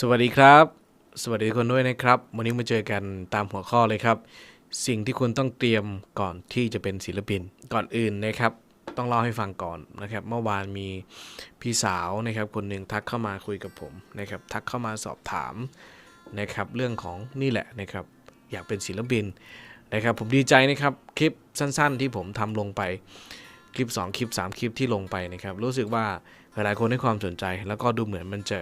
สวัสดีครับ สวัสดีคนด้วยนะครับ วันนี้มาเจอกันตามหัวข้อเลยครับ สิ่งที่คุณต้องเตรียมก่อนที่จะเป็นศิลปิน ก่อนอื่นนะครับ ต้องเล่าให้ฟังก่อนนะครับ เมื่อวานมีพี่สาวนะครับ คนหนึ่งทักเข้ามาคุยกับผมนะครับ ทักเข้ามาสอบถามนะครับ เรื่องของนี่แหละนะครับ อยากเป็นศิลปินนะครับ ผมดีใจนะครับคลิปสั้น ๆ ที่ผมทำลงไป คลิป 2 คลิป 3 คลิปที่ลงไปนะครับ รู้สึกว่าหลายคนให้ความสนใจ แล้วก็ดูเหมือนมันจะ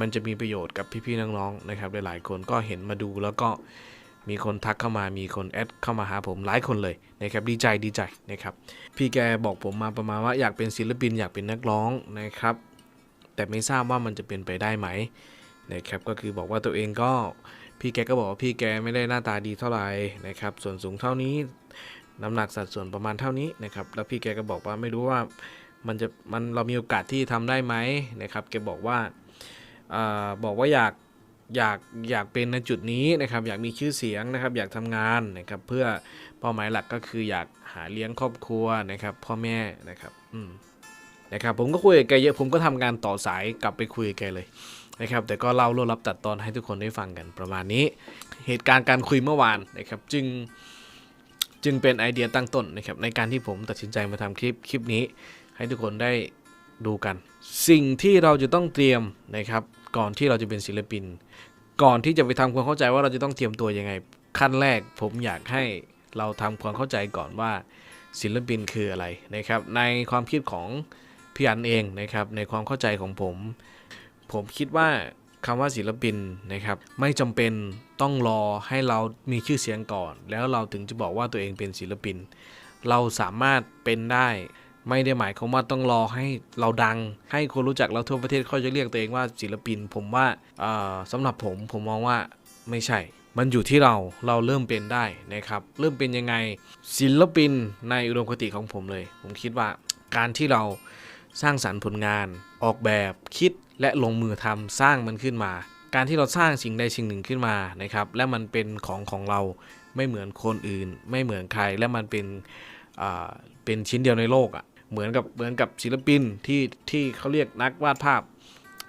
มันจะมีประโยชน์กับพี่ๆน้องๆนะครับหลายๆคนก็เห็นมาดูแล้วก็มีคนทักเข้ามา มีคนแอดเข้ามาหาผมหลายคนเลยนะครับ ดีใจดีใจนะครับ พี่แกบอกผมมาประมาณว่าอยากเป็นศิลปินอยากเป็นนักร้องนะครับ แต่ไม่ทราบว่ามันจะเป็นไปได้ไหมนะครับ ก็คือบอกว่าตัวเองก็ พี่แกก็บอกว่าพี่แกไม่ได้หน้าตาดีเท่าไหร่นะครับ ส่วนสูงเท่านี้ น้ำหนักสัดส่วนประมาณเท่านี้นะครับ แล้วพี่แกก็บอกว่าไม่รู้ว่ามันจะมันเรามีโอกาสที่ทำได้ไหมนะครับ แกบอกว่าอาบอกว่าอยากอยากอยากเป็นในจุดนี้นะครับ อยากมีชื่อเสียงนะครับ อยากทำงานนะครับ เพื่อเป้าหมายหลักก็คืออยากหาเลี้ยงครอบครัวนะครับ พ่อแม่นะครับ อืมนะครับผมก็คุยกับแกเยอะผมก็ทำงานต่อสายกลับไปคุยกับแกเลย นะครับแต่ก็เล่ารวบลับตัดตอนให้ทุกคนได้ฟังกันประมาณนี้ เหตุการณ์การคุยเมื่อวานนะครับจึงจึงเป็นไอเดียตั้งต้นนะครับในการที่ผมตัดสินใจมาทำคลิปคลิปนี้ ให้ทุกคนได้ดูกัน สิ่งที่เราจะต้องเตรียมนะครับก่อนที่เราจะเป็นศิลปิน ก่อนที่จะไปทำความเข้าใจว่าเราจะต้องเตรียมตัวยังไง ขั้นแรกผมอยากให้เราทำความเข้าใจก่อนว่าศิลปินคืออะไรนะครับ ในความคิดของพี่อันเองนะครับในความเข้าใจของผม ผมคิดว่าคำว่าศิลปินนะครับ ไม่จำเป็นต้องรอให้เรามีชื่อเสียงก่อน แล้วเราถึงจะบอกว่าตัวเองเป็นศิลปิน เราสามารถเป็นได้ ไม่ได้หมายความว่าต้องรอให้เราดัง ให้คนรู้จักเราทั่วประเทศเขาจะเรียกตัวเองว่าศิลปิน ผมว่าสำหรับผมผมมองว่าไม่ใช่ มันอยู่ที่เราเราเริ่มเป็นได้นะครับ เริ่มเป็นยังไงศิลปินในอุดมคติของผมเลย ผมคิดว่าการที่เราสร้างสรรค์ผลงาน ออกแบบคิด และลงมือทำสร้างมันขึ้นมา การที่เราสร้างสิ่งใดสิ่งหนึ่งขึ้นมานะครับ และมันเป็นของของเราไม่เหมือนคนอื่น ไม่เหมือนใคร และมันเป็นอ่าเป็นชิ้นเดียวในโลกอะ่ะเหมือนกับเหมือนกับศิลปินที่ที่เขาเรียกนักวาดภาพ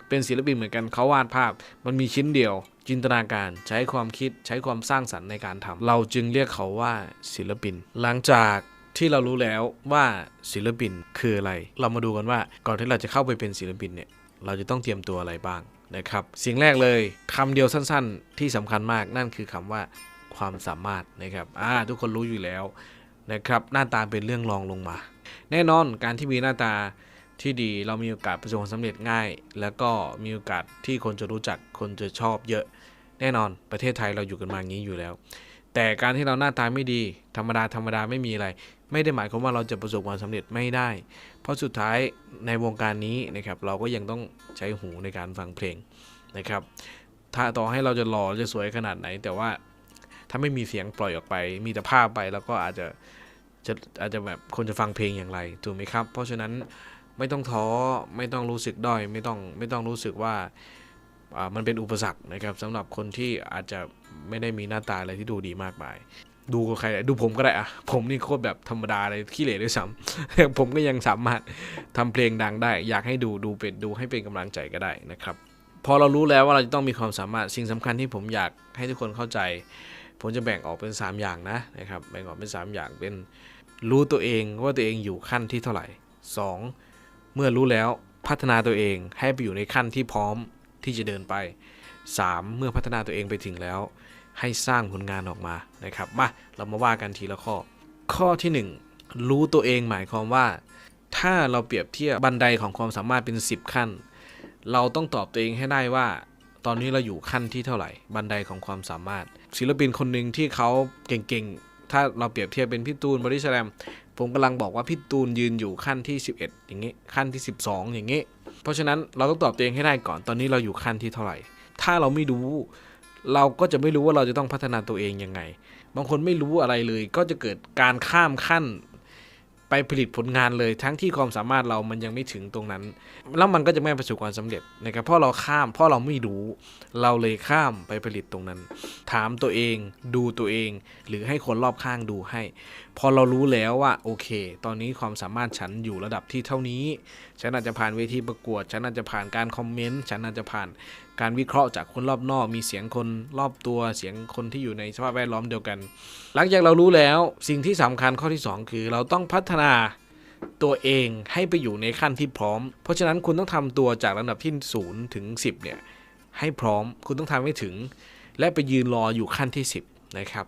เป็นศิลปินเหมือนกันเขาวาดภาพ มันมีชิ้นเดียว จินตนาการใช้ความคิดใช้ความสร้างสรรค์ในการทำเราจึงเรียกเขาว่าศิลปิน หลังจากที่เรารู้แล้วว่าศิลปินคืออะไร เรามาดูกันว่าก่อนที่เราจะเข้าไปเป็นศิลปินเนี่ย เราจะต้องเตรียมตัวอะไรบ้างนะครับสิ่งแรกเลยคำเดียวสั้นๆ ที่สำคัญมากนั่นคือคำว่าความสามารถนะครับอ่าทุกคนรู้อยู่แล้วนะครับหน้าตาเป็นเรื่องรองลงมา แน่นอนการที่มีหน้าตาที่ดีเรามีโอกาสประสบความสำเร็จง่าย แล้วก็มีโอกาสที่คนจะรู้จักคนจะชอบเยอะ แน่นอนประเทศไทยเราอยู่กันมาอย่างนี้อยู่แล้ว แต่การที่เราหน้าตาไม่ดี ธรรมดาธรรมดาไม่มีอะไร ไม่ได้หมายความว่าเราจะประสบความสำเร็จไม่ได้ เพราะสุดท้ายในวงการนี้นะครับเราก็ยังต้องใช้หูในการฟังเพลงนะครับ ถ้าต่อให้เราจะหล่อจะสวยขนาดไหน แต่ว่าถ้าไม่มีเสียงปล่อยออกไป มีแต่ภาพไปแล้วก็อาจจะจะอาจจะแบบคนจะฟังเพลงอย่างไรถูกไหมครับ เพราะฉะนั้นไม่ต้องท้อไม่ต้องรู้สึกด้อยไม่ต้องไม่ต้องรู้สึกว่าอ่ามันเป็นอุปสรรคนะครับสำหรับคนที่อาจจะไม่ได้มีหน้าตาอะไรที่ดูดีมากมาย ดูกับใครดูผมก็ได้อะผมนี่โคตรแบบธรรมดาเลยขี้เหร่ด้วยซ้ำผมก็ยังสามารถทำเพลงดังได้ อยากให้ดูดูเป็นดูให้เป็นกำลังใจก็ได้นะครับ พอเรารู้แล้วว่าเราจะต้องมีความสามารถสิ่งสำคัญที่ผมอยากให้ทุกคนเข้าใจ ผมจะแบ่งออกเป็น 3 อย่างนะนะครับแบ่งออกเป็น 3 อย่างเป็นรู้ตัวเองว่าตัวเองอยู่ขั้นที่เท่าไหร่ 2. เมื่อรู้แล้วพัฒนาตัวเองให้ไปอยู่ในขั้นที่พร้อมที่จะเดินไป 3. เมื่อพัฒนาตัวเองไปถึงแล้ว ให้สร้างผลงานออกมานะครับมาเรามาว่ากันทีละข้อ ข้อที่ 1 รู้ตัวเองหมายความว่า ถ้าเราเปรียบเทียบบันไดของความสามารถเป็น 10 ขั้น เราต้องตอบตัวเองให้ได้ว่า ตอนนี้เราอยู่ขั้นที่เท่าไหร่ บันไดของความสามารถ ศิลปินคนหนึ่งที่เขาเก่งๆ ถ้าเราเปรียบเทียบเป็นพี่ตูนบริสแลมผมกำลังบอกว่าพี่ตูนยืนอยู่ขั้นที่ 11 อย่างนี้ขั้นที่ 12 อย่างนี้เพราะฉะนั้นเราต้องตอบตัวเองให้ได้ก่อนตอนนี้เราอยู่ขั้นที่เท่าไหร่ ถ้าเราไม่รู้ เราก็จะไม่รู้ว่าเราจะต้องพัฒนาตัวเองยังไง บางคนไม่รู้อะไรเลย ก็จะเกิดการข้ามขั้นไปผลิตผลงานเลย ทั้งที่ความสามารถเรามันยังไม่ถึงตรงนั้น แล้วมันก็จะไม่ประสบความสำเร็จนะครับเพราะเราข้าม เพราะเราไม่รู้ เราเลยข้ามไปผลิตตรงนั้น ถามตัวเอง ดูตัวเอง หรือให้คนรอบข้างดูให้ พอเรารู้แล้วว่าโอเค ตอนนี้ความสามารถฉันอยู่ระดับที่เท่านี้ ฉันอาจจะผ่านเวทีประกวด ฉันอาจจะผ่านการคอมเมนต์ ฉันอาจจะผ่านการวิเคราะห์จากคนรอบนอก มีเสียงคนรอบตัวเสียงคนที่อยู่ในสภาพแวดล้อมเดียวกัน หลังจากเรารู้แล้วสิ่งที่สำคัญข้อที่ 2 คือเราต้องพัฒนาตัวเองให้ไปอยู่ในขั้นที่พร้อม เพราะฉะนั้นคุณต้องทำตัวจากลำดับที่0ถึง10เนี่ยให้พร้อมคุณต้องทำให้ถึง และไปยืนรออยู่ขั้นที่ 10 นะครับ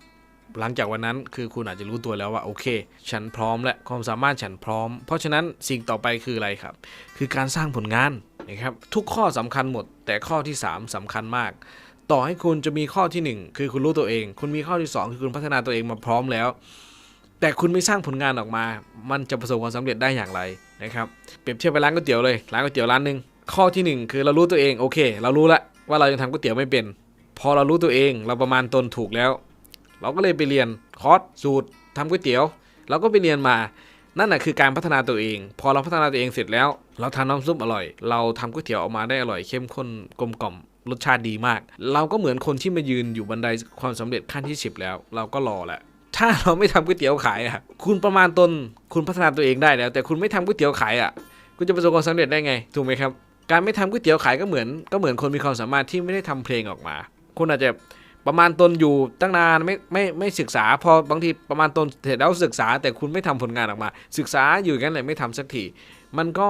หลังจากวันนั้นคือคุณอาจจะรู้ตัวแล้วว่าโอเค ฉันพร้อมและความสามารถฉันพร้อม เพราะฉะนั้นสิ่งต่อไปคืออะไรครับ คือการสร้างผลงาน นะครับทุกข้อสำคัญหมด แต่ข้อที่ 3สำคัญมาก ต่อให้คุณจะมีข้อทีหนึ่1 คือคุณรู้ตัวเอง คุณมีข้อที่ 2 คือคุณพัฒนาตัวเองมาพร้อมแล้ว แต่คุณไม่สร้างผลงานออกมา มันจะประสบความสำเร็จได้อย่างไรนะครับเปรียบเทียบไปร้านก๋วยเตี๋ยวเลยร้านก๋วยเตี๋ยวร้านหนึ่งข้อทีหนึ่1 คือเรารู้ตัวเองโอเค เรารู้แล้วว่าเรายังทำก๋วยเตี๋ยวไม่เป็น พอเรารู้ตัวเองเราประมาณตนถูกแล้ว เราก็เลยไปเรียนคอร์สสูตรทำก๋วยเตี๋ยว เราก็ไปเรียนมา นั่นแหะคือการพัฒนาตัวเอง พอเราพัฒนาตัวเองเสร็จแล้ว เราทำน้ำซุปอร่อย เราทำก๋วยเตี๋ยวออกมาได้อร่อยเข้มข้นกลมกล่อมรสชาติดีมาก เราก็เหมือนคนที่มายืนอยู่บันไดความสำเร็จขั้นที่10แล้ว เราก็รอแหละ ถ้าเราไม่ทำก๋วยเตี๋ยวขายอะ คุณประมาณตนคุณพัฒนาตัวเองได้แล้ว แต่คุณไม่ทำก๋วยเตี๋ยวขายอะ คุณจะประสบความสำเร็จได้ไง ถูกไหมครับ การไม่ทำก๋วยเตี๋ยวขายก็เหมือน ก็เหมือนคนมีความสามารถที่ไม่ได้ทำเพลงออกมา คุณอาจจะประมาณตนอยู่ตั้งนานไม่ไม่ไม่ศึกษา พอบางทีประมาณตนเสร็จแล้วศึกษา แต่คุณไม่ทำผลงานออกมา ศึกษาอยู่กันเลยไม่ทำสักทีมันก็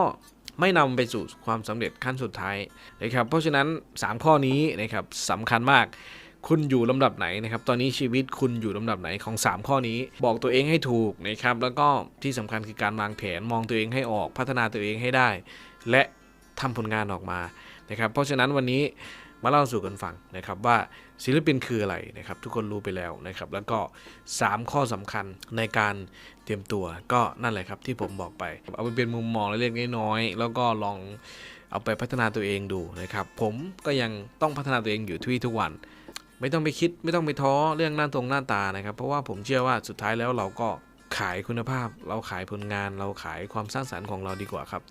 ไม่นำไปสู่ความสำเร็จขั้นสุดท้ายนะครับเพราะฉะนั้น 3 ข้อนี้นะครับสำคัญมากคุณอยู่ลำดับไหนนะครับ ตอนนี้ชีวิตคุณอยู่ลำดับไหนของ 3 ข้อนี้ บอกตัวเองให้ถูกนะครับ แล้วก็ที่สำคัญคือการวางแผนมองตัวเองให้ออกพัฒนาตัวเองให้ได้ และทำผลงานออกมานะครับ เพราะฉะนั้นวันนี้มาเล่าสู่กันฟังนะครับว่าศิลปินคืออะไรนะครับ ทุกคนรู้ไปแล้วนะครับ แล้วก็ 3 ข้อสำคัญในการ เตรียมตัวก็นั่นแหละครับที่ผมบอกไป เอาไปเป็นมุมมองเล็กๆน้อยๆแล้วก็ลองเอาไปพัฒนาตัวเองดูนะครับ ผมก็ยังต้องพัฒนาตัวเองอยู่ทุกทุกวัน ไม่ต้องไปคิดไม่ต้องไปท้อเรื่องหน้าตรงหน้าตานะครับ เพราะว่าผมเชื่อว่าสุดท้ายแล้วเราก็ขายคุณภาพ เราขายผลงาน เราขายความสร้างสรรค์ของเราดีกว่าครับ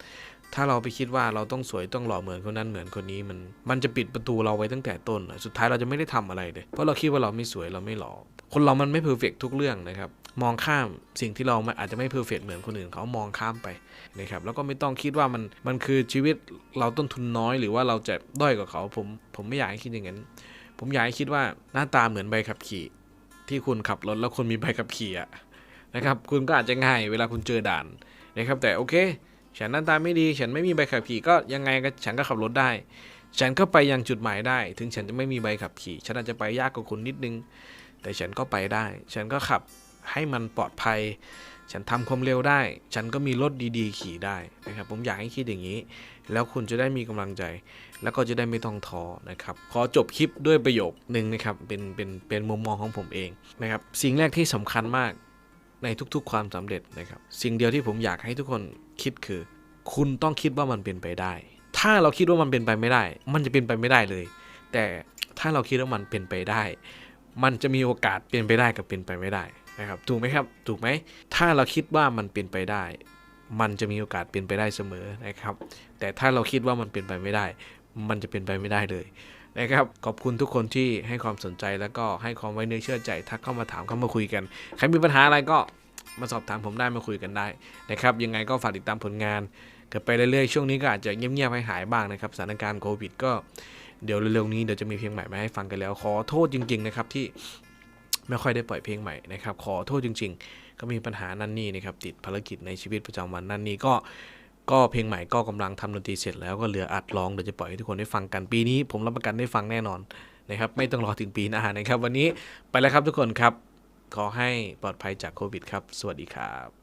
ถ้าเราไปคิดว่าเราต้องสวยต้องหล่อเหมือนคนนั้นเหมือนคนนี้มันมันจะปิดประตูเราไว้ตั้งแต่ต้น สุดท้ายเราจะไม่ได้ทำอะไรเลย เพราะเราคิดว่าเราไม่สวยเราไม่หล่อ คนเรามันไม่เพอร์เฟกทุกเรื่องนะครับ มองข้ามสิ่งที่เราอาจจะไม่เพอร์เฟกเหมือนคนอื่นเขามองข้ามไปนะครับ แล้วก็ไม่ต้องคิดว่ามันมันคือชีวิตเราต้นทุนน้อย หรือว่าเราจะด้อยกว่าเขา ผมผมไม่อยากให้คิดอย่างนั้น ผมอยากให้คิดว่าหน้าตาเหมือนใบขับขี่ ที่คุณขับรถแล้วคุณมีใบขับขี่อะนะครับ คุณก็อาจจะง่ายเวลาคุณเจอด่านนะครับ แต่โอเค ฉันหน้าตาไม่ดี ฉันไม่มีใบขับขี่ก็ยังไงก็ฉันก็ขับรถได้ฉันก็ไปยังจุดหมายได้ ถึงฉันจะไม่มีใบขับขี่ ฉันอาจจะไปยากกว่าคุณนิดนึง แต่ฉันก็ไปได้ ฉันก็ขับให้มันปลอดภัย ฉันทำความเร็วได้ ฉันก็มีรถดีๆ ขี่ได้นะครับ ผมอยากให้คิดอย่างนี้ แล้วคุณจะได้มีกำลังใจ แล้วก็จะได้ไม่ต้องท้อนะครับ ขอจบคลิปด้วยประโยคหนึ่งนะครับ เป็นเป็นเป็นมุมมองของผมเองนะครับ สิ่งแรกที่สำคัญมากในทุกๆ ความสำเร็จนะครับ สิ่งเดียวที่ผมอยากให้ทุกคนคิดคือ คุณต้องคิดว่ามันเป็นไปได้ ถ้าเราคิดว่ามันเป็นไปไม่ได้ มันจะเป็นไปไม่ได้เลย แต่ถ้าเราคิดว่ามันเป็นไปได้ มันจะมีโอกาสเป็นไปได้กับเป็นไปไม่ได้นะครับถูกไหมครับถูกไหมถ้าเราคิดว่ามันเป็นไปได้ มันจะมีโอกาสเป็นไปได้เสมอนะครับ แต่ถ้าเราคิดว่ามันเป็นไปไม่ได้ มันจะเป็นไปไม่ได้เลยนะครับขอบคุณทุกคนที่ให้ความสนใจแล้วก็ให้ความไว้เนื้อเชื่อใจทักเข้ามาถามเข้ามาคุยกันใครมีปัญหาอะไรก็มาสอบถามผมได้มาคุยกันได้นะครับยังไงก็ฝากติดตามผลงานเกิดไปเรื่อยๆช่วงนี้ก็อาจจะเงียบๆหหายบ้างนะครับสถานการณ์โควิดก็ เดี๋ยวเร็วๆนี้เดี๋ยวจะมีเพลงใหม่มาให้ฟังกันแล้ว ขอโทษจริง ๆ นะครับที่ไม่ค่อยได้ปล่อยเพลงใหม่นะครับขอโทษจริง ๆ ก็มีปัญหานั่นนี่นะครับติดภารกิจในชีวิตประจำวันนั่นนี่ก็ก็เพลงใหม่ก็กำลังทำดนตรีเสร็จแล้วก็เหลืออัดร้องเดี๋ยวจะปล่อยให้ทุกคนได้ฟังกันปีนี้ ผมรับประกันได้ฟังแน่นอนนะครับไม่ต้องรอถึงปีหน้านะครับ วันนี้ไปแล้วครับทุกคนครับ ขอให้ปลอดภัยจากโควิดครับ สวัสดีครับ